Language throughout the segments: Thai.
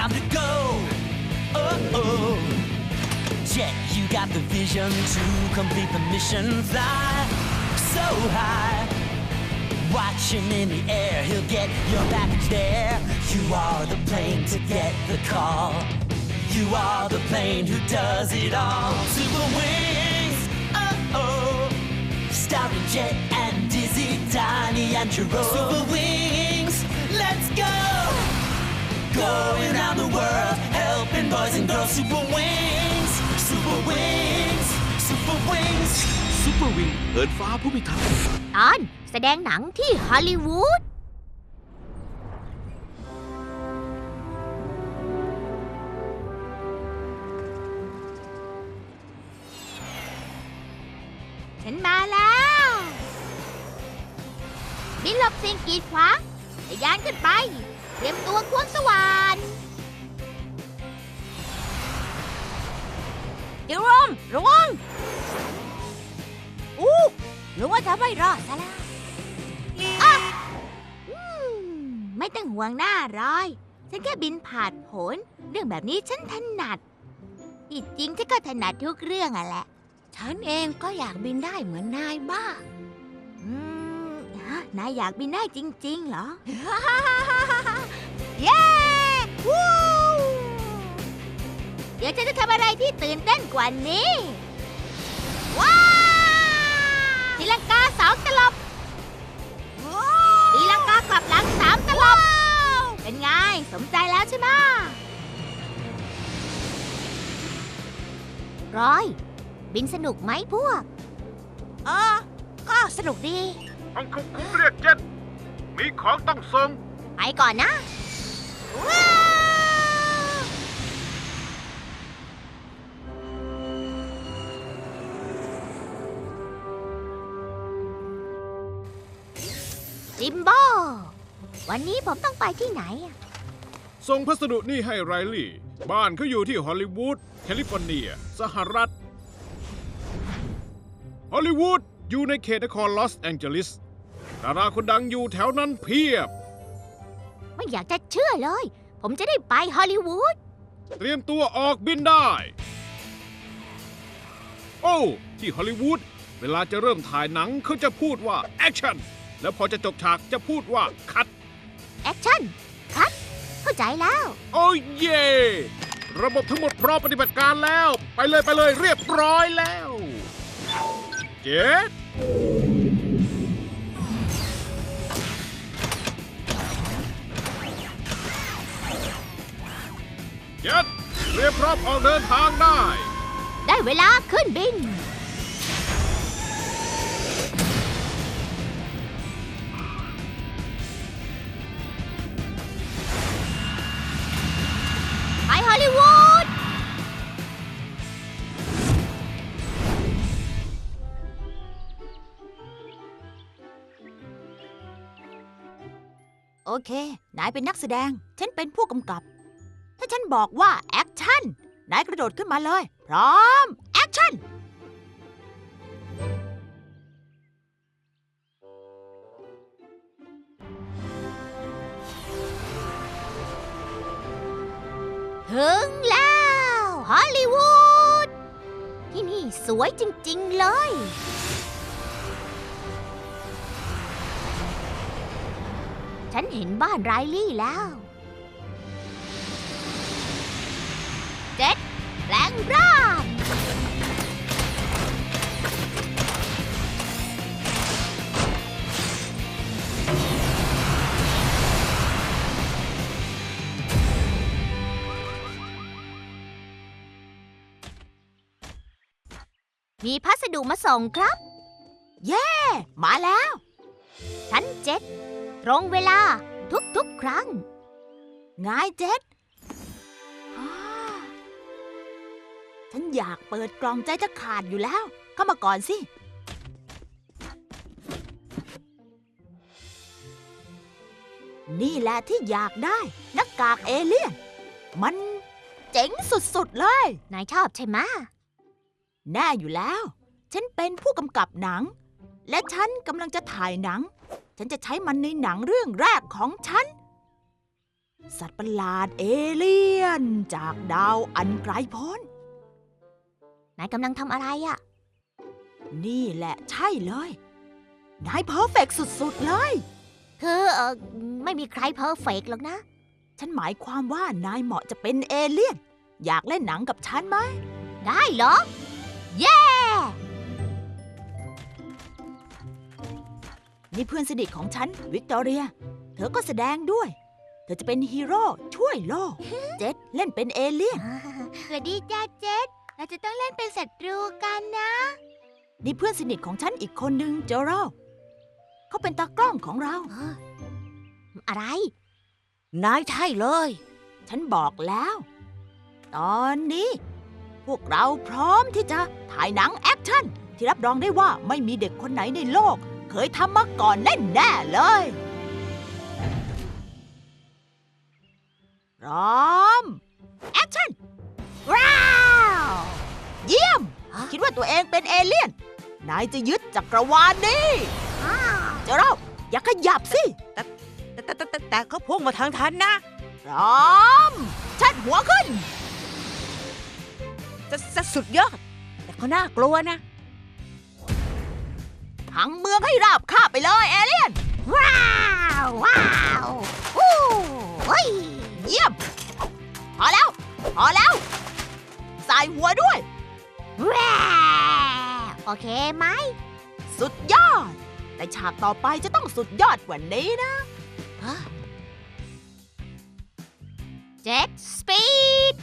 time to go. Oh, oh. Jet, you got the vision to complete the mission. Fly so high. Watching in the air, he'll get your package there. You are the plane to get the call. You are the plane who does it all. Super wings, oh oh. Starry Jet and Dizzy, Tiny and Jerome. Super wings, Going around the world, helping boys and girls. Super wings, super wings, super wings. ซุปเปอร์วิงเหินฟ้าผู้พิทักษ์ตอนแสดงหนังที่ฮอลลีวูด ฉันมาแล้ว บินหลบสิ่งกีดขวางทะยานขึ้นไป เตรียมตัวควงสวรรค์เดี๋ยวรมระวังอู้หรือว่าจะไม่รอดซะแล้วอะอืมไม่ต้องห่วงหน้ารอย ฉันแค่บินผ่านผล เรื่องแบบนี้ฉันถนัดที่จริงฉันก็ถนัดทุกเรื่องอะแหละ ฉันเองก็อยากบินได้เหมือนนายบ้าง อืมฮะนายอยากบินได้จริง ๆ เหรอ เย้วู้เดี๋ยวฉันจะทำอะไรที่ตื่นเต้นกว่านี้ ว้าวตีลังกาสองตลบตีลังกากลับหลังสามตลบ เป็นไง สมใจแล้วใช่ไหมร้อย บินสนุกไหมพวกเออก็สนุกดีอังคุคุเรียกเจ็ด มีของต้องส่ง ไปก่อนนะว้าว จิมโบ้วันนี้ผมต้องไปที่ไหนอะส่งพัสดุนี่ให้ไรลี่ บ้านเขาอยู่ที่ฮอลลีวูดแคลิฟอร์เนีย สหรัฐ ฮอลลีวูดอยู่ในเขตนครลอสแองเจลิส ดาราคนดังอยู่แถวนั้นเพียบ ไม่อยากจะเชื่อเลย ผมจะได้ไปฮอลลีวูด เตรียมตัวออกบินได้ โอ้ที่ฮอลลีวูดเวลาจะเริ่มถ่ายหนังเขาจะพูดว่าแอคชั่นแล้วพอจะจบฉากจะพูดว่าคัดแอคชั่นคัดเข้าใจแล้ว โอ้เย่ระบบทั้งหมดพร้อมปฏิบัติการแล้ว ไปเลยไปเลยเรียบร้อยแล้ว เจ็ด เจ็ดเรียบพร้อมออกเดินทางได้ ได้เวลาขึ้นบิน ไปฮอลลีวูด โอเค นายเป็นนักแสดง ฉันเป็นผู้กำกับ ถ้าฉันบอกว่าแอคชั่น นายกระโดดขึ้นมาเลย พร้อม แอคชั่น ถึงแล้วฮอลลีวูด ที่นี่สวยจริง ๆ เลย ฉันเห็นบ้านไรลี่แล้ว งรางมีพัสดุมาส่งครับ เย้ มาแล้ว ชั้นเจ็ด ตรงเวลาทุกๆครั้งไงเจ็ด ฉันอยากเปิดกล่องใจจะขาดอยู่แล้ว เข้ามาก่อนสิ นี่แหละที่อยากได้หน้ากากเอเลี่ยน มันเจ๋งสุดๆเลย นายชอบใช่ไหมะแน่อยู่แล้ว ฉันเป็นผู้กำกับหนัง และฉันกำลังจะถ่ายหนัง ฉันจะใช้มันในหนังเรื่องแรกของฉัน สัตว์ประหลาดเอเลี่ยน จากดาวอันไกลโพ้น นายกำลังทำอะไรอะ่ะนี่แหละใช่เลย นายเพอร์เฟกสุดๆเลย คือเออไม่มีใครเพอร์เฟกหรอกนะ ฉันหมายความว่านายเหมาะจะเป็นเอเลี่ยน อยากเล่นหนังกับฉันไหม ได้เหรอ เย้ นี่เพื่อนสนิทของฉัน วิกตอเรีย เธอก็แสดงด้วย เธอจะเป็นฮีโร่ช่วยโลก เจ็ดเล่นเป็นเอเลี่ยน สวัสดีจ้าเจษ เราจะต้องเล่นเป็นศัตรูกันนะ นี่เพื่อนสนิทของฉันอีกคนนึงเจอรัลเขาเป็นตากล้องของเรา อะไร นายใช่เลย ฉันบอกแล้ว ตอนนี้ พวกเราพร้อมที่จะถ่ายหนังแอคชั่น ที่รับรองได้ว่าไม่มีเด็กคนไหนในโลก เคยทำมาก่อนแน่แน่ๆเลย พร้อม คิดว่าตัวเองเป็นเอเลี่ยน นายจะยึดจักรวาลนี้เจ้าเราอย่าขยับสิ แต่แต่แต่แต่แต่เขาพุ่งมาทางทันนะ พร้อม ชัดหัวขึ้น จะจะสุดยอด แต่เขาน่ากลัวนะพังเมืองให้ราบคาบไปเลยเอเลี่ยน ว้าว ว้าวอู้เฮ้ยเยี่ยม พอแล้ว พอแล้วใส่หัวด้วย ว้าวโอเคไหม สุดยอด แต่ฉากต่อไปจะต้องสุดยอดกว่านี้นะเจ็ตสปีด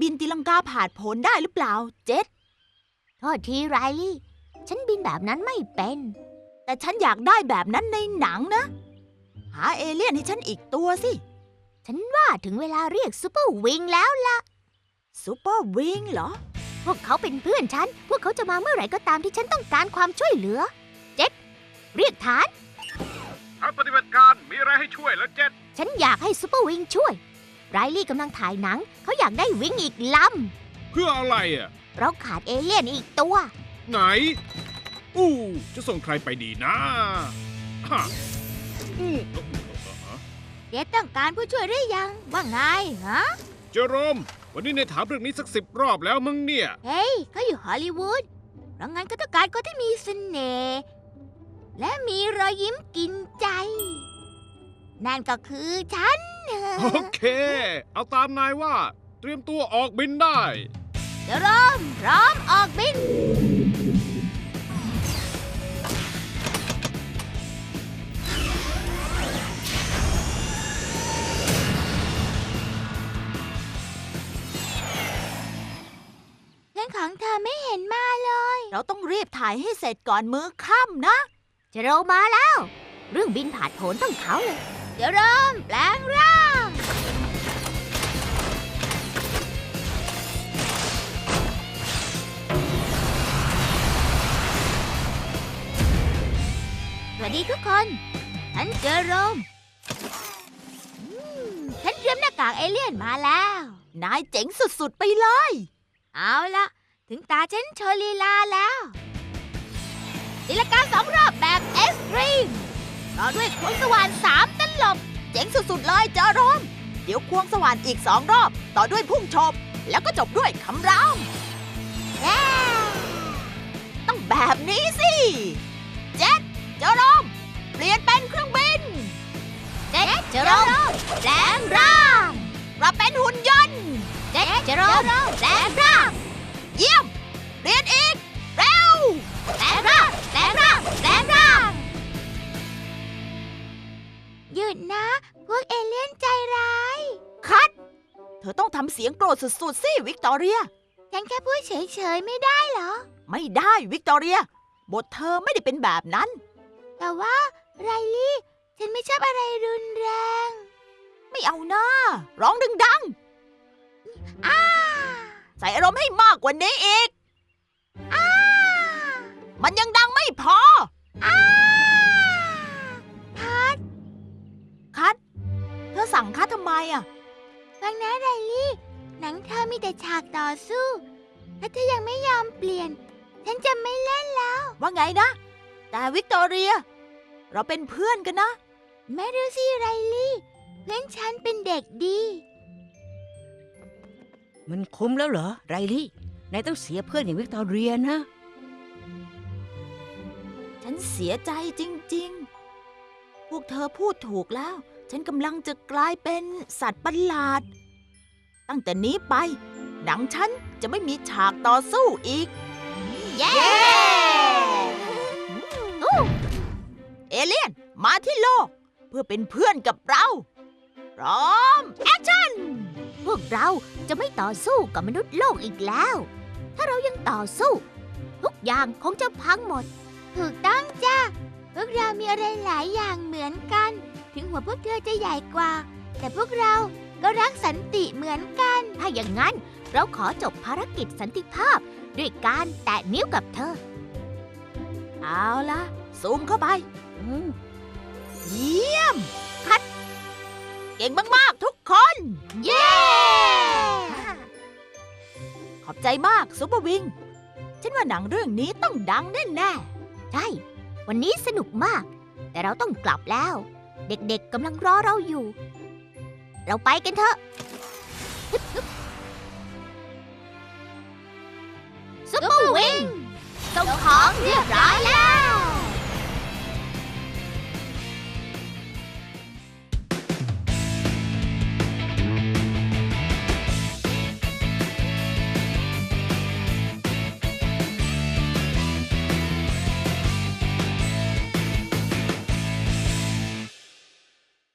บินตีลังกาผ่านผลได้หรือเปล่า เจ็ดโทษทีไรลี่ ฉันบินแบบนั้นไม่เป็น แต่ฉันอยากได้แบบนั้นในหนังนะ หาเอเลี่ยนให้ฉันอีกตัวสิ ฉันว่าถึงเวลาเรียกซูเปอร์วิงแล้วล่ะซูเปอร์วิงเหรอ พวกเขาเป็นเพื่อนฉัน พวกเขาจะมาเมื่อไหร่ก็ตามที่ฉันต้องการความช่วยเหลือ เจ็ดเรียกฐานทางปฏิบัติการมีอะไรให้ช่วยแล้วเจ็ด ฉันอยากให้ซูเปอร์วิงช่วย ไรลี่กำลังถ่ายหนัง เขาอยากได้วิ่งอีกลเพื่ออะไรอะำ เราขาดเอเลี่ยนอีกตัว ไหน อู้ จะส่งใครไปดีนะฮะอู้เดี๋ยวต้องการผู้ช่วยหรือยัง ว่าไงฮะ เจอโรม วันนี้ในถามเรื่องนี้สักสิบรอบแล้วมึงเนี่ย เฮ้ย เขาอยู่ฮอลลีวูดเพราะงั้นก็ต้องการคนที่มีเสน่ห์และมีรอยยิ้มกินใจ นั่นก็คือฉัน โอเค เอาตามนายว่า เตรียมตัวออกบินได้ เดี๋ยวเริ่มพร้อมออกบินเรื่องของเธอไม่เห็นมาเลย เราต้องรีบถ่ายให้เสร็จก่อนมือค่ำนะ จะโรมาแล้ว เรื่องบินผ่านผลต้องเขาเลย เดี๋ยวเริ่มแปลงร่าง สวัสดีทุกคนฉันเจอโรมอืมฉันเตรียมหน้ากากเอเลี่ยนมาแล้ว นายเจ๋งสุดๆไปเลย เอาละถึงตาฉันโชว์ลีลาแล้วลีลาการสองรอบแบบเอ็กซ์ตรีมต่อด้วยควงสว่านสามต ลบ เจ๋งสุดๆเลยเจอรอม เดี๋ยวควงสว่านอีกสองรอบ ต่อด้วยพุ่งชม แล้วก็จบด้วยคำรามแย่ต้องแบบนี้สิเจ็ดเจอรอม เปลี่ยนเป็นเครื่องบินเจ๊เจอโรมแปลงร่างเราเป็นหุ่นยนต์เจ๊เจอโรมแปลงร่าง เยี่ยมเปลี่ยนอี ธอต้องทำเสียงโกรธสุดๆสิวิกตอเรีย ฉันแค่พูดเฉยๆไม่ได้เหรอ ไม่ได้วิกตอเรีย บทเธอไม่ได้เป็นแบบนั้น แต่ว่าไรลี่ ฉันไม่ชอบอะไรรุนแรง ไม่เอาหน้าร้องดังอ้าๆใส่อารมณ์ให้มากกว่านี้อีกอ้ามันยังดังไม่พออ้าพัดคัดทำไมอะ ฟังนะไรลี่ หนังเธอมีแต่ฉากต่อสู้ถ้าเธอยังไม่ยอมเปลี่ยน ฉันจะไม่เล่นแล้ว ว่าไงนะ แต่วิกตอเรีย เราเป็นเพื่อนกันนะ ไม่รู้สิไรลี่ เพื่อนฉันเป็นเด็กดี มันคุ้มแล้วเหรอไรลี่นายต้องเสียเพื่อนอย่างวิกตอเรียนะ ฉันเสียใจจริง ๆ พวกเธอพูดถูกแล้ว ฉันกำลังจะกลายเป็นสัตว์ประหลาด ตั้งแต่นี้ไป หนังฉันจะไม่มีฉากต่อสู้อีก เย้เอเลี่ยน มาที่โลก เพื่อเป็นเพื่อนกับเรา พร้อม แอคชั่น พวกเราจะไม่ต่อสู้กับมนุษย์โลกอีกแล้ว ถ้าเรายังต่อสู้ ทุกอย่างคงจะพังหมด ถูกต้องจ้าพวกเรามีอะไรหลายอย่างเหมือนกัน ถึงหัวพวกเธอจะใหญ่กว่า แต่พวกเราก็รักสันติเหมือนกัน ถ้าอย่างนั้นเราขอจบภารกิจสันติภาพ ด้วยการแตะนิ้วกับเธอ เอาละซูมเข้าไปเยี่ยม คัด เก่งมาก ๆ ทุกคน เย้ ขอบใจมากซุปเปอร์วิง ฉันว่าหนังเรื่องนี้ต้องดังแน่ใช่ วันนี้สนุกมาก แต่เราต้องกลับแล้ว เด็กๆกำลังรอเราอยู่ เราไปกันเถอะซุปเปอร์วิงส่งของเรียบร้อยแล้ว